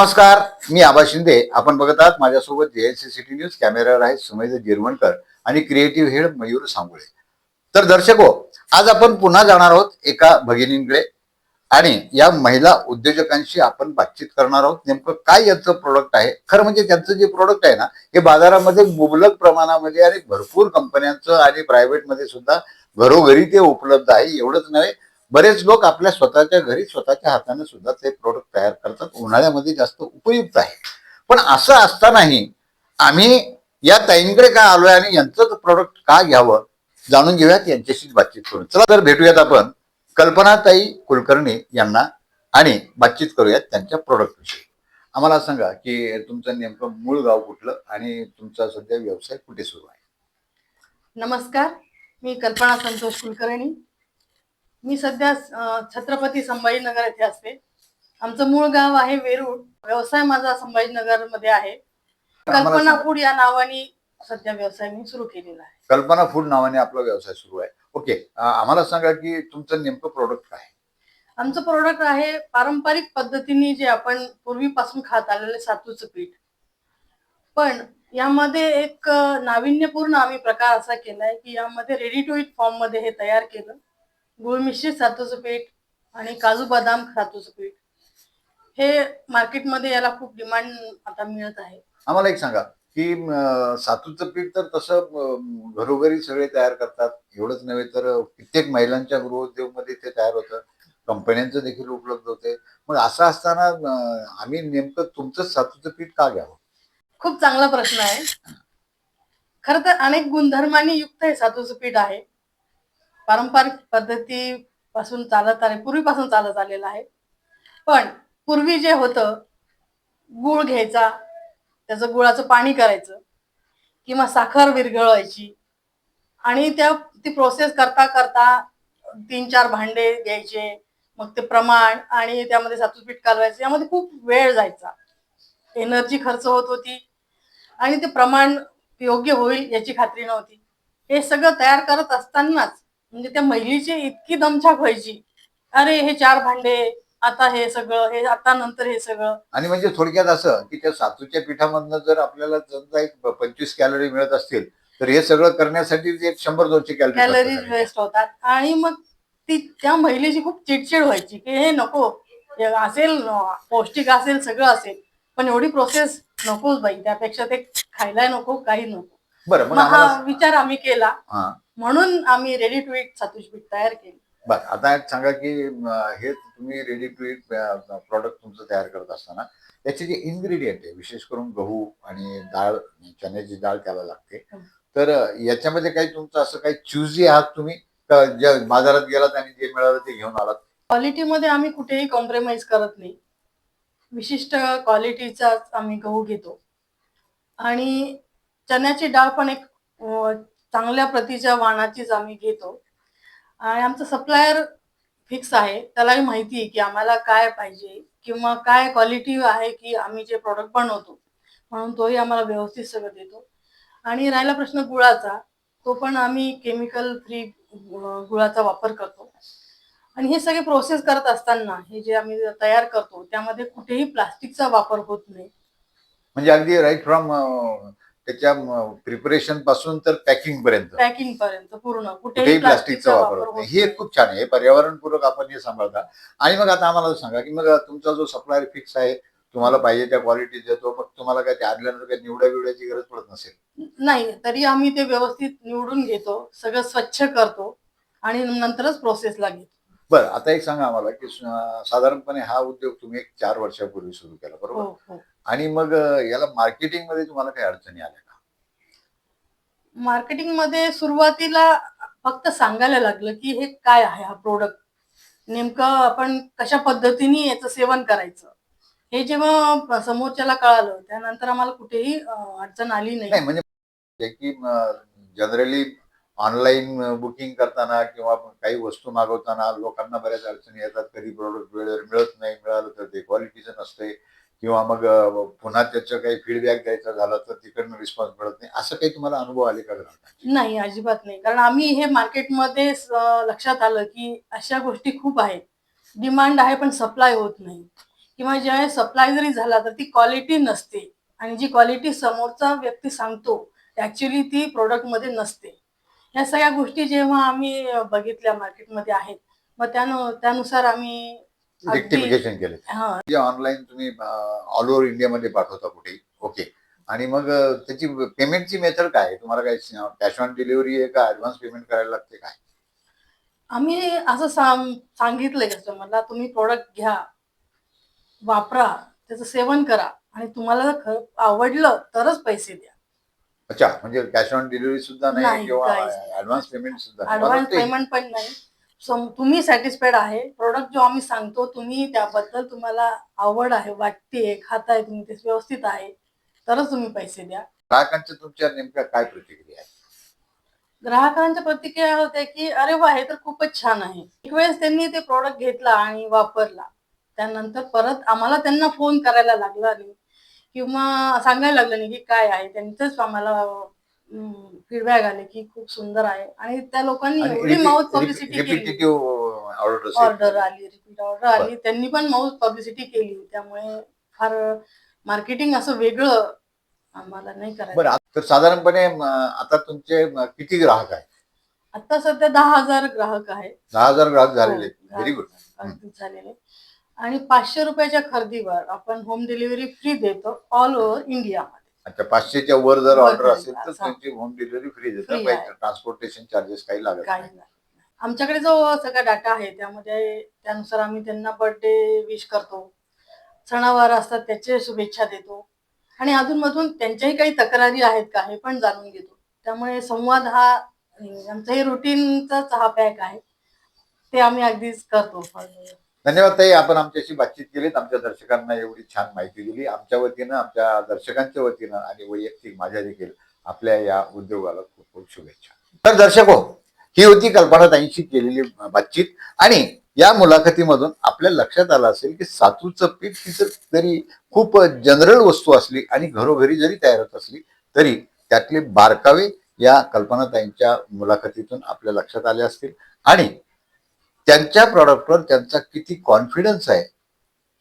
नमस्कार मी आबा शिंदे. आपण बघत आहात माझ्यासोबत जेएनसी सिटी न्यूज कॅमेरावर आहे सुमेध जिरवणकर आणि क्रिएटिव्ह हेड मयूर सांगुळे. तर दर्शको आज आपण पुन्हा जाणार आहोत एका भगिनींकडे आणि या महिला उद्योजकांशी आपण बातचीत करणार आहोत. नेमकं काय यांचं प्रोडक्ट आहे? खरं म्हणजे त्यांचं जे प्रोडक्ट आहे ना हे बाजारामध्ये मुबलक प्रमाणामध्ये आणि भरपूर कंपन्यांचं आणि प्रायव्हेटमध्ये सुद्धा घरोघरी ते उपलब्ध आहे. एवढंच नव्हे बरेच लोक आपल्या स्वतःच्या घरी स्वतःच्या हाताने सुद्धा ते प्रोडक्ट तयार करतात. उन्हाळ्यामध्ये जास्त उपयुक्त आहे. पण असं असतानाही आम्ही या ताईंकडे का आलोय आणि यांचं प्रोडक्ट का घ्यावं जाणून घेऊयात. यांच्याशीच बातचीत करून चला तर भेटूयात आपण कल्पनाताई कुलकर्णी यांना आणि बातचीत करूयात त्यांच्या प्रोडक्टविषयी आम्हाला सांगा की तुमचं नेमकं मूळ गाव कुठलं आणि तुमचा सध्या व्यवसाय कुठे सुरू आहे? नमस्कार. मी कल्पना संतोष कुलकर्णी. मी सध्या छत्रपती संभाजीनगर येथे असते. आमचं मूळ गाव आहे वेरूळ. व्यवसाय माझा संभाजीनगरमध्ये आहे कल्पना. फूड या नावाने सध्या व्यवसाय मी सुरू केलेला आहे. कल्पना फूड नावाने आपला व्यवसाय सुरू आहे. ओके आम्हाला सांगा की तुमचं नेमकं प्रोडक्ट काय आहे? आमचं प्रोडक्ट आहे पारंपरिक पद्धतीने जे आपण पूर्वीपासून खात आलेले सातूचं पीठ. पण यामध्ये एक नाविन्यपूर्ण आम्ही प्रकार असा केलाय की यामध्ये रेडी टू इट फॉर्ममध्ये हे तयार केलं. गुळ मिश्रित सातूचं पीठ आणि काजू बदाम सातूचं पीठ. हे मार्केटमध्ये याला खूप डिमांड आता मिळत आहे. आम्हाला एक सांगा की अं, सातूचं पीठ तर तसं अं, घरोघरी सगळे तयार करतात. एवढंच नव्हे तर कित्येक महिलांच्या गृहोद्योगमध्ये ते तयार होतं. कंपन्यांचं देखील उपलब्ध होते. मग असं असताना अं, आम्ही नेमकं तुमचं सातूचं पीठ का घ्यावं? खूप चांगला प्रश्न आहे. खर तर अनेक गुणधर्मांनी युक्त हे सातूचं पीठ आहे. पारंपरिक पद्धतीपासून चालत आले पूर्वीपासून चालत आलेलं आहे. पण पूर्वी जे होतं गुळ घ्यायचा त्याचं गुळाचं पाणी करायचं किंवा साखर विरघळवायची आणि त्या ती प्रोसेस करता करता तीन चार भांडे घ्यायचे मग ते प्रमाण आणि त्यामध्ये सातू पीठ कालवायचं यामध्ये खूप वेळ जायचा. एनर्जी खर्च होत होती आणि ते प्रमाण योग्य होईल याची खात्री नव्हती. हे सगळं तयार करत असतानाच म्हणजे त्या महिलेची इतकी दमछाक व्हायची. अरे हे चार भांडे आता हे सगळं हे आता नंतर हे सगळं. आणि म्हणजे थोडक्यात असं की त्या सातूच्या पिठामधनं जर आपल्याला समजा एक पंचवीस कॅलरी मिळत असतील तर हे सगळं करण्यासाठी एक शंभर दोनशे कॅलरीज कॅलरी वेस्ट होतात. आणि मग ती त्या महिलेची खूप चिडचिड व्हायची की हे नको हे असेल पौष्टिक असेल सगळं असेल. पण एवढी प्रोसेस नकोच बाई. त्यापेक्षा ते खायला नको काही नको. बरं मग मग हा आम्हाला विचार आम्ही केला. हा. म्हणून आम्ही रेडी टू इट सातूश पीठ तयार केले. बर आता एक सांगा की अं, हे तुम्ही रेडी टू इट प्रॉडक्ट तुमचं तयार करत असताना त्याचे जे इन्ग्रेडियंट आहे विशेष करून गहू आणि डाळ चण्याची डाळ त्याला लागते. हं. तर अं, याच्यामध्ये काही तुमचं असं काही चुजी आहात तुम्ही? का ज्या बाजारात गेलात आणि जे मिळालं ते घेऊन आलात? क्वालिटीमध्ये आम्ही कुठेही कॉम्प्रोमाइज करत नाही. विशिष्ट क्वालिटीचाच आम्ही गहू घेतो. आणि चण्याची डाळ पण एक चांगल्या प्रतीच्या वाणाचीच आम्ही घेतो. आणि आमचं सप्लायर फिक्स आहे. त्यालाही माहिती आहे की आम्हाला काय पाहिजे किंवा काय क्वालिटी आहे की आम्ही जे प्रॉडक्ट बनवतो. म्हणून तोही आम्हाला व्यवस्थित सगळं देतो. आणि राहिला प्रश्न गुळाचा. तो पण आम्ही केमिकल फ्री गुळाचा वापर करतो. आणि हे सगळे प्रोसेस करत असताना हे जे आम्ही तयार करतो त्यामध्ये कुठेही प्लास्टिकचा वापर होत नाही. म्हणजे अगदी राईट फ्रॉम त्याच्या प्रिपरेशनपासून तर पॅकिंग पर्यंत. पॅकिंग पर्यंत पूर्ण. कुठेही प्लास्टिकचा वापर होत नाही. हे खूप छान आहे. पर्यावरणपूरक आपण हे सांभाळता. आणि मग आता आम्हाला सांगा की मग तुमचा जो सप्लायर फिक्स आहे तुम्हाला पाहिजे त्या क्वालिटी देतो मग तुम्हाला काय ते आदल्यानंतर काही निवड्या बिवड्याची गरज पडत नसेल? नाही तरी आम्ही ते व्यवस्थित निवडून घेतो सगळं स्वच्छ करतो आणि नंतरच प्रोसेसला घेतो. बरं आता एक सांगा आम्हाला की साधारणपणे हा उद्योग तुम्ही एक चार वर्षापूर्वी सुरू केला बरोबर? हो हो. आणि मग याला मार्केटिंगमध्ये तुम्हाला काही अडचणी आल्या का? मार्केटिंगमध्ये सुरुवातीला फक्त सांगायला लागलं की हे काय आहे हा प्रोडक्ट नेमकं आपण कशा पद्धतीने याचं सेवन करायचं? हे जेव्हा समोरच्याला कळालं त्यानंतर आम्हाला कुठेही अडचण आली नाही. नाही म्हणजे की जनरली ऑनलाईन बुकिंग करताना किंवा काही वस्तू मागवताना लोकांना बऱ्याच अडचणी येतात. कधी प्रोडक्ट वेळेवर मिळत नाही मिळालं तर ते क्वालिटीचं नसते किंवा मग पुन्हा त्याचं काही फीडबॅक द्यायचं झालं तर तिकडनं रिस्पॉन्स मिळत नाही. असं काही तुम्हाला अनुभव आले का नाही अजिबात नाही. कारण आम्ही हे मार्केटमध्ये लक्षात आलं की अशा गोष्टी खूप आहेत. डिमांड आहे पण सप्लाय होत नाही. किंवा ज्यावेळेस सप्लाय जरी झाला तर ती क्वालिटी नसते. आणि जी क्वालिटी समोरचा व्यक्ती सांगतो ऍक्च्युली ती प्रोडक्टमध्ये नसते. ह्या सगळ्या गोष्टी जेव्हा आम्ही बघितल्या मार्केटमध्ये आहेत मग त्यानु त्यानुसार आम्ही रेक्टिफिकेशन केले. ऑनलाईन तुम्ही ऑल ओव्हर इंडियामध्ये पाठवता कुठे? ओके आणि मग त्याची पेमेंटची मेथड काय? तुम्हाला काय कॅश ऑन डिलिव्हरी आहे का? ऍडव्हान्स पेमेंट करायला लागते काय? आम्ही असं सांग सांगितलंय कस्टमरला तुम्ही प्रोडक्ट घ्या वापरा त्याचं सेवन करा आणि तुम्हाला जर आवडलं तरच पैसे द्या. अच्छा म्हणजे कॅश ऑन डिलिव्हरी सुद्धा नाही किंवा. ऍडव्हान्स पेमेंट सुद्धा ऍडव्हान्स पेमेंट पण नाही. सम- तुम्ही सॅटिस्फाईड आहे. प्रोडक्ट जो आम्ही सांगतो तुम्ही त्याबद्दल तुम्हाला आवड आहे वाटते खाताय तुम्ही ते व्यवस्थित आहे तरच तुम्ही पैसे द्या. ग्राहकांच्या तुमच्या नेमक्या काय प्रतिक्रिया ग्राहकांच्या प्रतिक्रिया होत्या की अरे वा हे तर खूपच छान आहे. एक वेळेस त्यांनी ते प्रोडक्ट घेतला आणि वापरला. त्यानंतर परत आम्हाला त्यांना फोन करायला लागला नाही किंवा सांगायला लागलं नाही की काय आहे त्यांचंच आम्हाला फीडबॅक आले की खूप सुंदर आहे. आणि त्या लोकांनी एवढी माउथ पब्लिसिटी केली. ऑर्डर आली रिपीट ऑर्डर आली. त्यांनी पण माउथ पब्लिसिटी केली. त्यामुळे फार मार्केटिंग असं वेगळं आम्हाला नाही करायचं. तर साधारणपणे आता तुमचे किती ग्राहक आहेत? आता सध्या दहा हजार ग्राहक आहेत. दहा हजार ग्राहक झालेले हो, व्हेरी गुड झालेले आणि पाचशे रुपयाच्या खरेदीवर आपण होम डिलिव्हरी फ्री देतो ऑल ओव्हर इंडियामध्ये अच्छा पाचशेच्या वर जर वर ऑर्डर असेल तर. त्यांची होम डिलिव्हरी फ्री देतात Free काही आहे. ट्रान्सपोर्टेशन चार्जेस काही लागत काही नाही. नाही. आमच्याकडे जो सगळा डाटा आहे त्यामध्ये त्यानुसार आम्ही त्यांना बर्थडे विश करतो. सणावार असतात त्याचे शुभेच्छा देतो. आणि अधूनमधून त्यांच्याही काही तक्रारी आहेत का हे पण जाणून घेतो. त्यामुळे संवाद हा अं, आमचा हे रुटीनचाच हा पॅक आहे. ते आम्ही अगदीच करतो. धन्यवाद ताई आपण आमच्याशी बातचीत केलीत. आमच्या दर्शकांना एवढी छान माहिती दिली. आमच्या वतीनं आमच्या दर्शकांच्या वतीनं आणि वैयक्तिक माझ्या देखील आपल्या या उद्योगाला खूप खूप शुभेच्छा. तर दर्शको हो, ही होती कल्पना ताईंशी केलेली बातचीत. आणि या मुलाखतीमधून आपल्या लक्षात आलं असेल की सातूचं पीठ ही जर जरी खूप जनरल वस्तू असली आणि घरोघरी जरी तयार होत असली तरी त्यातले बारकावे या कल्पनाताईंच्या मुलाखतीतून आपल्या लक्षात आले असतील. आणि त्यांच्या प्रॉडक्टवर त्यांचा किती कॉन्फिडन्स आहे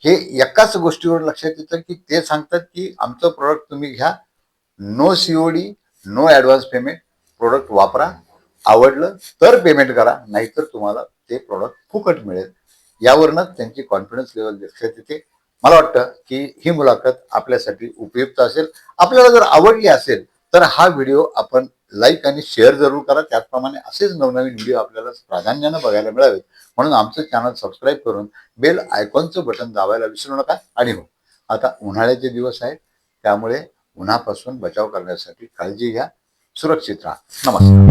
हे एकाच गोष्टीवर लक्षात येतं की ते सांगतात की आमचं प्रोडक्ट तुम्ही घ्या no COD no advance payment product वापरा आवडलं तर पेमेंट करा नाहीतर तुम्हाला ते प्रोडक्ट फुकट मिळेल. यावरूनच त्यांची कॉन्फिडन्स लेवल लक्षात येते मला वाटतं की ही मुलाखत आपल्यासाठी उपयुक्त असेल. आपल्याला जर आवडली असेल तर हा व्हिडिओ आपण लाईक आणि शेअर जरूर करा. त्याचप्रमाणे असेच नवनवीन व्हिडिओ आपल्याला प्राधान्यानं बघायला मिळावेत. म्हणून आमचं चॅनल सबस्क्राईब करून बेल आयकॉनचं बटन दाबायला विसरू नका. आणि हो आता उन्हाळ्याचे दिवस आहेत. त्यामुळे उन्हापासून बचाव करण्यासाठी काळजी घ्या. सुरक्षित राहा. नमस्कार.